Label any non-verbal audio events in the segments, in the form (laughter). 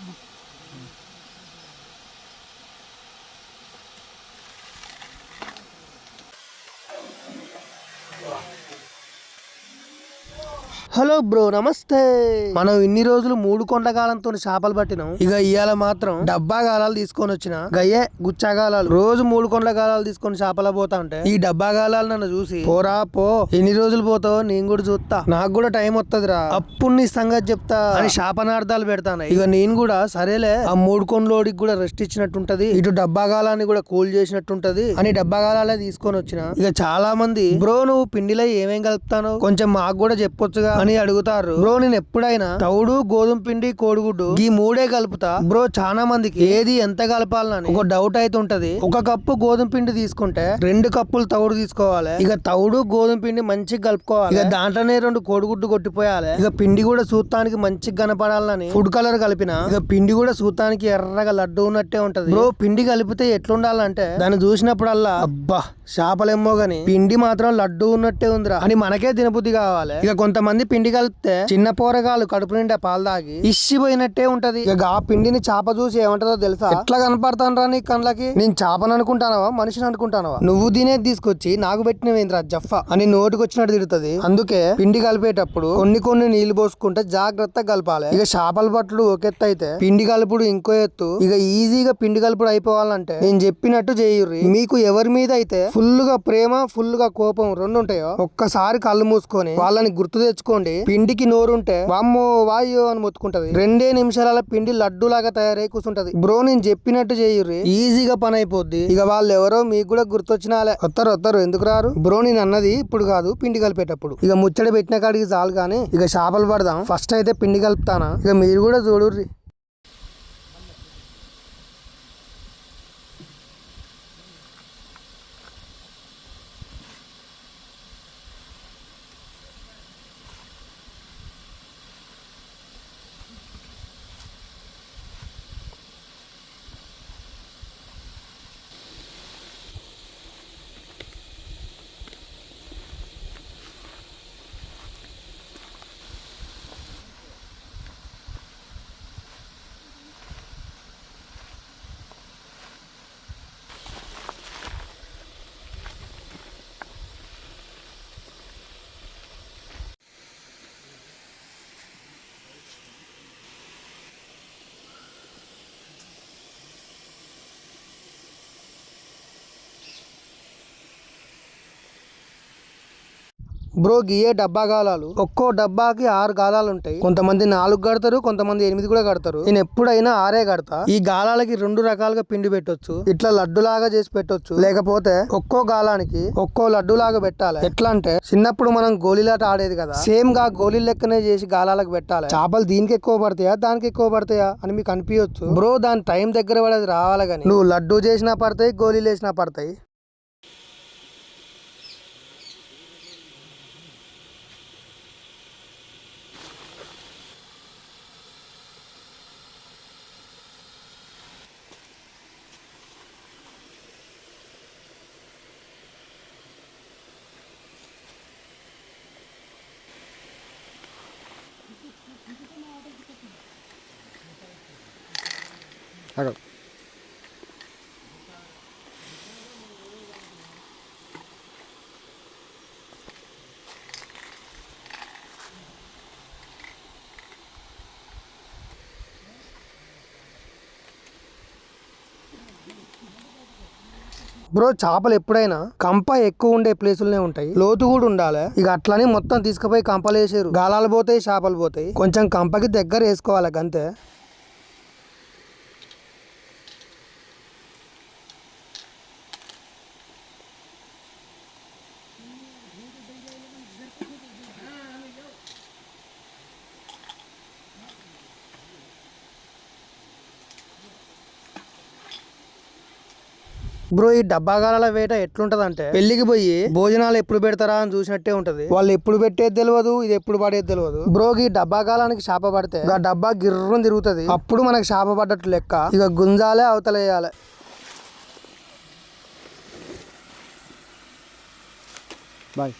Mm-hmm. Hello bro నమస్తే. మనం ఇన్ని రోజులు మూడు కొండగాలంతో చేపలు పట్టినాం. ఇక ఇవాళ మాత్రం డబ్బా గాలాలు తీసుకొని వచ్చిన. గయ్యే గుచ్చాగాలాలు రోజు మూడు కొండ గాలాలు తీసుకొని చేపల పోతా ఉంటే ఈ డబ్బా గాలాలు నన్ను చూసి పోరా పో. ఎన్ని రోజులు పోతావు నేను కూడా చూస్తా. నాకు కూడా టైం వస్తుందిరా అప్పుడు నీ సంగతి చెప్తా. అని శాపనార్థాలు పెడతాను ఇక నేను కూడా సరేలే ఆ మూడు కొండలోడికి కూడా రెస్ట్ ఇచ్చినట్టుంటది. ఇటు డబ్బా గాలాన్ని కూడా కూల్ చేసినట్టుంటది. అని డబ్బా గాలాలే తీసుకొని వచ్చిన. ఇక చాలా మంది బ్రో నువ్వు పిండిలో ఏమేం కలుపుతాను కొంచెం మాకు కూడా చెప్పొచ్చుగా అని అడుగుతారు. బ్రో నేను ఎప్పుడైనా తౌడు గోధుమ పిండి కోడిగుడ్డు ఈ మూడే కలుపుతా. బ్రో చాలా మందికి ఏది ఎంత కలపాలని ఒక డౌట్ అయితే ఉంటది ఒక కప్పు గోధుమ పిండి తీసుకుంటే రెండు కప్పులు తౌడు తీసుకోవాలి. ఇక తౌడు గోధుమ పిండి మంచిగా కలుపుకోవాలి. ఇక దాంట్లోనే రెండు కోడిగుడ్డు కొట్టిపోయాలి. ఇక పిండి కూడా సూత్తానికి మంచిగా కనపడాలని ఫుడ్ కలర్ కలిపిన ఇక పిండి కూడా సూత్తానికి ఎర్రగా లడ్డు ఉన్నట్టే ఉంటది. బ్రో పిండి కలిపితే ఎట్లుండాలంటే దాన్ని చూసినప్పుడల్లా అబ్బా చేపలేమో గాని పిండి మాత్రం లడ్డు ఉన్నట్టే ఉందిరా. అని మనకే తినబుద్ధి కావాలి. ఇక కొంతమంది పిండి కలిపితే చిన్న పోరగాళ్ళు కడుపు నిండా పాలు తాగి ఇష్టిపోయినట్టే ఉంటది. ఇక ఆ పిండిని చేప చూసి ఏమంటదో తెలుసా? ఎట్లా కనపడతాను రా నీ కళ్ళకి? నేను చేపను అనుకుంటానవా? మనిషిని అనుకుంటానవా? నువ్వు తినేది తీసుకొచ్చి నాకు పెట్టినవేంద్రా జఫ్ఫా అని నోటికి వచ్చినట్టు తిడుతుంది అందుకే పిండి కలిపేటప్పుడు కొన్ని కొన్ని నీళ్ళు పోసుకుంటే జాగ్రత్తగా కలపాలి. ఇక చేపల పట్లు ఒక ఎత్తు అయితే పిండి కలుపుడు ఇంకో ఎత్తు. ఇక ఈజీగా పిండి కలుపుడు అయిపోవాలంటే నేను చెప్పినట్టు చేయుర్రి. మీకు ఎవరి మీద అయితే ఫుల్గా ప్రేమ ఫుల్గా కోపం రెండు ఉంటాయో ఒక్కసారి కళ్ళు మూసుకొని వాళ్ళని గుర్తు అనుకోండి పిండికి నోరుంటే వామ్మో వాయో అని మొత్తుకుంటది. రెండే నిమిషాల పిండి లడ్డు లాగా తయారై కూర్చుంటది బ్రో నేను చెప్పినట్టు చేయుర్రి. ఈజీగా పని అయిపోద్ది ఇక వాళ్ళు ఎవరో మీకు కూడా గుర్తొచ్చినాలే. వస్తారు వస్తారు ఎందుకు రారు? బ్రో నేను అన్నది ఇప్పుడు కాదు పిండి కలిపేటప్పుడు. ఇక ముచ్చట పెట్టిన కాడికి చాలు కానీ ఇక చేపలు పడదాం. ఫస్ట్ అయితే పిండి కలుపుతానా? ఇక మీరు కూడా చూడుర్రి. బ్రో గియే డబ్బా గాలాలు? ఒక్కో డబ్బాకి ఆరు గాలాలు ఉంటాయి. కొంతమంది నాలుగు కడతారు కొంతమంది ఎనిమిది కూడా కడతారు. నేను ఎప్పుడైనా ఆరే కడతా. ఈ గాలాలకి రెండు రకాలుగా పిండి పెట్టొచ్చు. ఇట్లా లడ్డు లాగా చేసి పెట్టొచ్చు. లేకపోతే ఒక్కో గాలానికి ఒక్కో లడ్డు లాగా పెట్టాలి. ఎట్లా అంటే చిన్నప్పుడు మనం గోళీలాట ఆడేది కదా. సేమ్గా గోళీ లెక్కనే చేసి గాలాలకు పెట్టాలి. చేపలు దీనికి ఎక్కువ పడతాయా దానికి ఎక్కువ పడతాయా అని మీకు అనిపించచ్చు బ్రో దాని టైం దగ్గర పడేది రావాలి కానీ. నువ్వు లడ్డు చేసినా పడతాయి గోళీలు వేసినా పడతాయి. আগাও బ్రో చేపలు ఎప్పుడైనా కంప ఎక్కువ ఉండే ప్లేసులనే ఉంటాయి. లోతు కూడా ఉండాలి. ఇక అట్లనే మొత్తం తీసుకుపోయి కంపలు వేసారు గాలాలు పోతాయి చేపలు పోతాయి. కొంచెం కంపకి దగ్గర వేసుకోవాలి అంతే బ్రో ఈ డబ్బాగాల వేట ఎట్లుంటదంటే పెళ్ళికి పోయి భోజనాలు ఎప్పుడు పెడతారా అని చూసినట్టే ఉంటది. వాళ్ళు ఎప్పుడు పెట్టేది తెలియదు ఇది ఎప్పుడు పడేది తెలియదు బ్రో ఈ డబ్బాగాలానికి చేప పడితే ఆ డబ్బా గిర్రం తిరుగుతది. అప్పుడు మనకి చేప పడ్డట్టు లెక్క. ఇక గుంజాలే అవతలేయాలి బాయ్.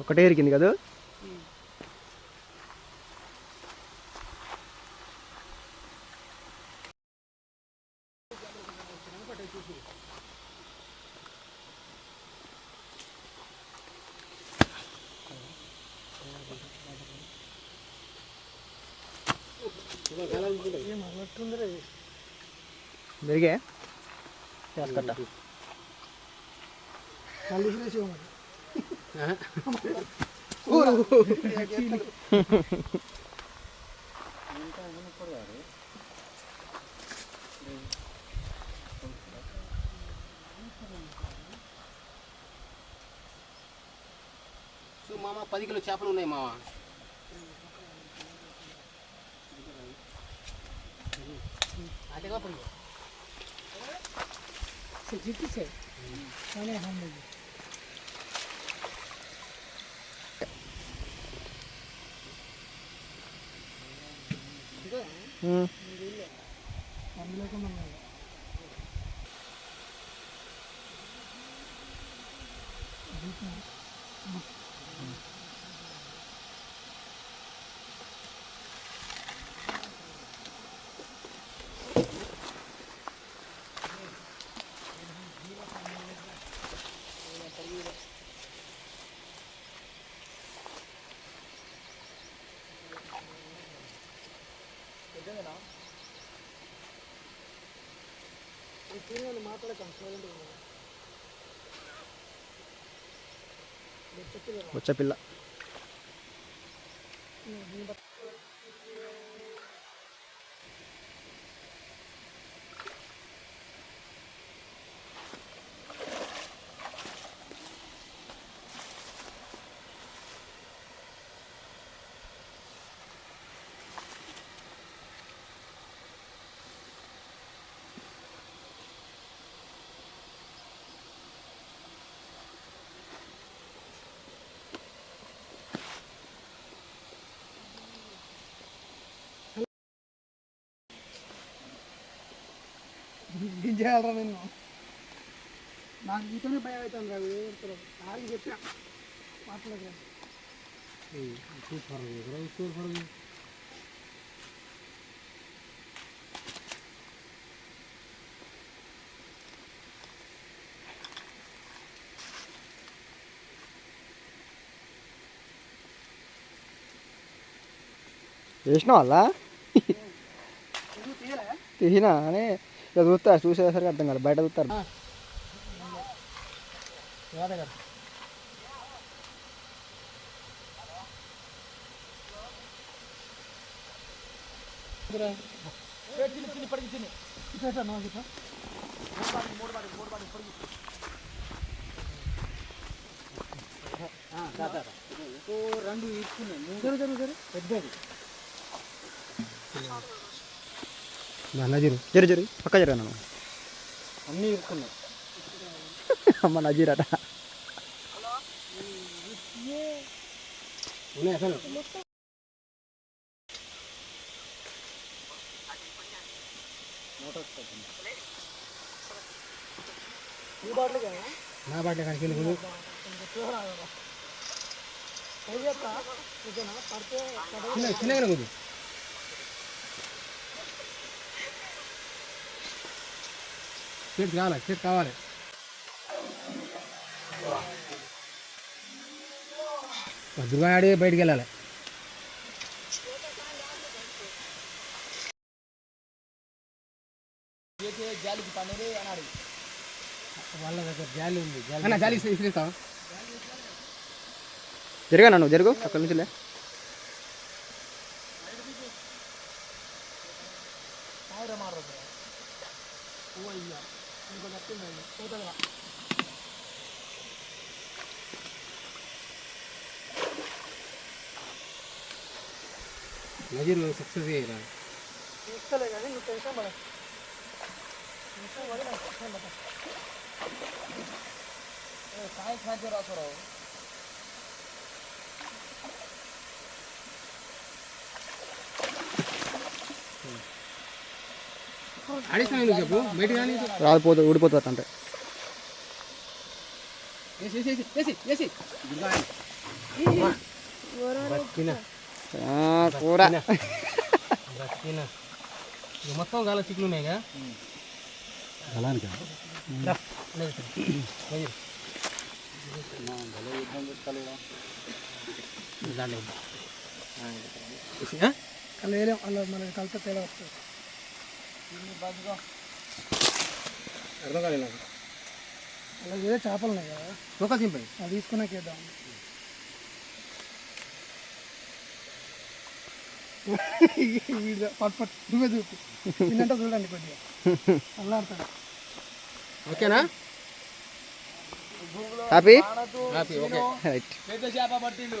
ఒకటే ఇరికింది కదా? మెరిగే? కట్ట మామ పది కిలో చేపలు ఉన్నాయి మామ. આટેકા પડી છે જીતી છે અને હમ હમ हम लोग को मनाएगा Thank you. పోయి వచ్చే పిల్ల దించేయాలరా నిన్ను నాకు ఈతనే భయం అవుతుంది రా వీడు ఆగి చెప్పా. మాట్లాడరా. వేసిన వాళ్ళ తీసినా? అని ఇక చూస్తారు చూసేసరికి అర్థం కాదు బయట చూస్తారు. రెండు ఇచ్చుకున్నాయి పెద్దది. నజీరు జరి. జరి పక్క జరగా నన్ను అన్నీ (laughs) అమ్మ నజీరట నా బాట కానీ. వెళ్ళి చిన్న చేతి కావాలి చేతి కావాలి దుర్గా ఆడి బయటికి వెళ్ళాలి వాళ్ళ దగ్గర జాలి ఉంది జాలి ఇస్తావా జరగా నన్ను జరుగు అక్కడి నుంచి లే నజీర్ సక్సెస్ అయ్యారా ఇస్తలే కానీ నువ్వు టెన్షన్ పడ అడిషన్ ఎందుకు నాకు బయట కానీ రాదు అంటే వేసి వేసి వేసి వేసి ఆ, కూర. మొత్తం గాల చిక్కులు ఉన్నాయిగా? వేరే అలా మన కలిసి తేడా వస్తుంది. అర్థం కాలేదు నాకు. అలా వేరే చేపలు ఉన్నాయి కదా. తోకలు చింపాయి అది తీసుకున్నాకేద్దాం పట్ పట్ నువ్వే చూపు. తిన్నంటే చూడండి కొద్దిగా. అల్లాడతాడు. ఓకేనా? హ్యాపీ హ్యాపీ ఓకే రైట్ పెద్ద చేప పట్టిండు.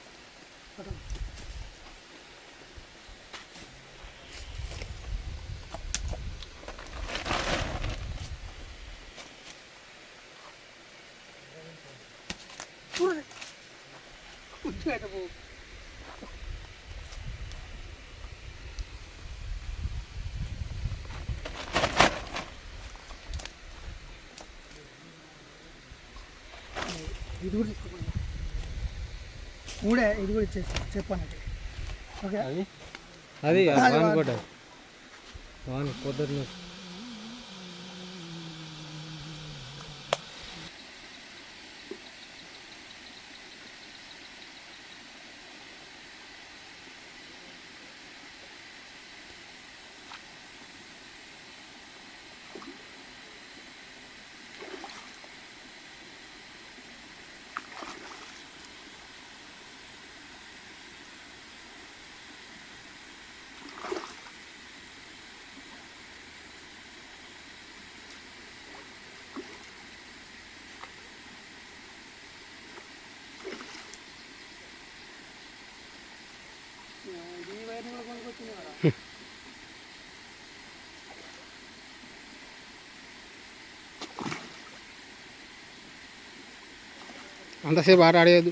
పెట్టిన ఇది కూడా తీసుకోండి మూడే ఇది కూడా ఇచ్చేసి చెప్పాను ఓకే? అది? అది వాన్ కూడా వాన్ అంతసేపు ఆట ఆడేది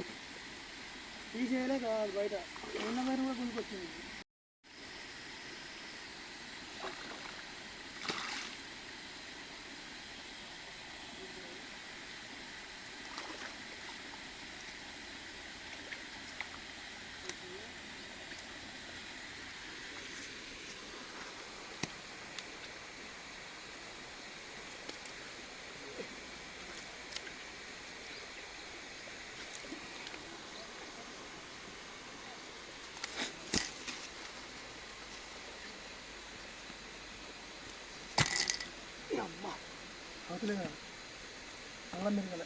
తీసేయలే కాదు బయట. ఉన్న వైర్ కూడా కొనుక్కొచ్చింది അമ്മ. അതിലെങ്ങനെ അങ്ങനെ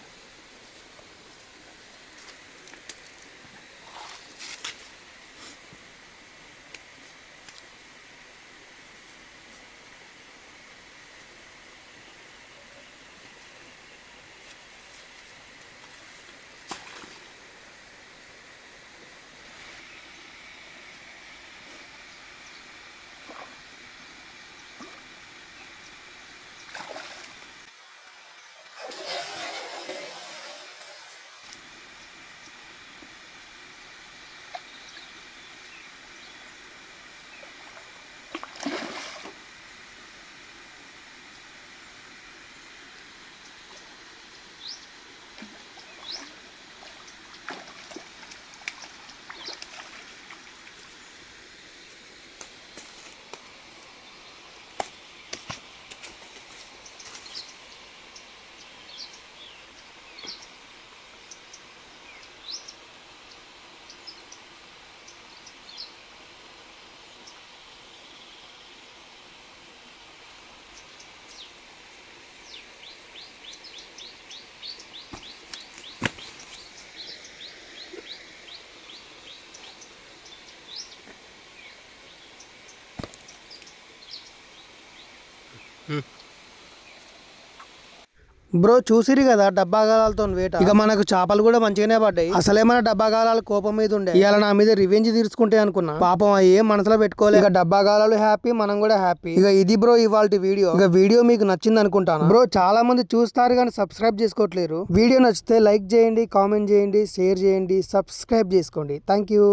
బ్రో చూసిరి కదా డబ్బా గాలాలతో వేట? ఇక మనకు చేపలు కూడా మంచిగానే పడ్డాయి. అసలే మన డబ్బా గాలాలు కోపం మీద ఉండే. ఇవాళ నా మీద రివెంజ్ తీర్చుకుంటే అనుకున్నా. పాపం ఏం మనసులో పెట్టుకోలేదు ఇక డబ్బా గాలాలు హ్యాపీ మనం కూడా హ్యాపీ ఇక ఇది బ్రో ఇవాళ వీడియో. ఇక వీడియో మీకు నచ్చింది అనుకుంటాను? బ్రో చాలా మంది చూస్తారు కానీ సబ్స్క్రైబ్ చేసుకోవట్లేరు. వీడియో నచ్చితే లైక్ చేయండి కామెంట్ చేయండి షేర్ చేయండి సబ్స్క్రైబ్ చేసుకోండి. Thank you